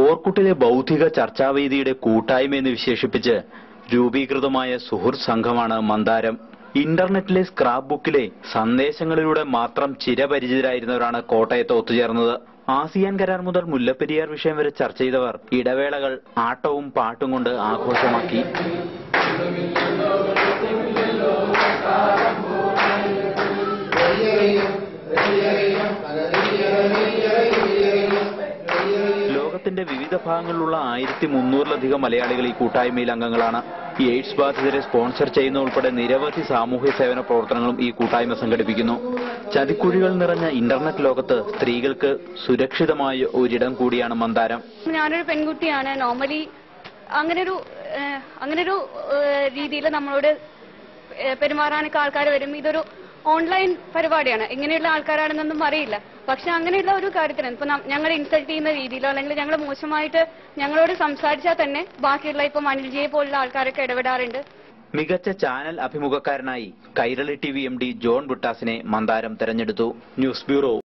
ഓർക്കുട്ടിലെ ബൗദ്ധിക ചർച്ചാവേദിയുടെ കൂട്ടായ്മ എന്ന് വിശേഷിപ്പിച്ച് രൂപീകൃതമായ സുഹൃത്ത് സംഘമാണ് മന്ദാരം ഇന്റർനെറ്റിലെ സ്ക്രാപ്പ് ബുക്കിലെ സന്ദേശങ്ങളിലൂടെ മാത്രം ചിരപരിചിതരായിരുന്നവരാണ് കോട്ടയത്ത് ഒത്തുചേർന്നത് ആസിയാൻ കരാർ മുതൽ മുല്ലപ്പെരിയാർ വിഷയം വരെ ചർച്ച ചെയ്തവർ ഇടവേളകൾ ആട്ടവും പാട്ടും കൊണ്ട് ആഘോഷമാക്കി ലോകത്തിന്റെ വിവിധ ഭാഗങ്ങളിലുള്ള ആയിരത്തി മുന്നൂറിലധികം മലയാളികൾ ഈ കൂട്ടായ്മയിൽ അംഗങ്ങളാണ്. എയ്ഡ്സ് ബാധിതരെ സ്പോൺസർ ചെയ്യുന്ന ഉൾപ്പെടെ നിരവധി സാമൂഹ്യ സേവന പ്രവർത്തനങ്ങളും ഈ കൂട്ടായ്മ സംഘടിപ്പിക്കുന്നു. ചതിക്കുഴികൾ നിറഞ്ഞ ഇന്റർനെറ്റ് ലോകത്ത് സ്ത്രീകൾക്ക് സുരക്ഷിതമായ ഒരിടം കൂടിയാണ് മന്ദാരം. ഞാനൊരു പെൺകുട്ടിയാണ്. നോർമലി അങ്ങനൊരു അങ്ങനൊരു രീതിയിൽ നമ്മളോട് പെരുമാറാനൊക്കെ ആൾക്കാർ വരും. ഇതൊരു ഓൺലൈൻ പരിപാടിയാണ്. എങ്ങനെയുള്ള ആൾക്കാരാണെന്നൊന്നും അറിയില്ല. പക്ഷെ അങ്ങനെയുള്ള ഒരു കാര്യത്തിന് ഇപ്പൊ ഞങ്ങൾ ഇൻസൾട്ട് ചെയ്യുന്ന രീതിയിലോ അല്ലെങ്കിൽ ഞങ്ങൾ മോശമായിട്ട് ഞങ്ങളോട് സംസാരിച്ചാൽ തന്നെ ബാക്കിയുള്ള ഇപ്പൊ അനിൽജിയെ പോലുള്ള ആൾക്കാരൊക്കെ ഇടപെടാറുണ്ട്. മികച്ച channel അഭിമുഖക്കാരനായി Kairali T V M D John ബുട്ടാസിനെ മന്ദാരം തെരഞ്ഞെടുത്തു. News bureau.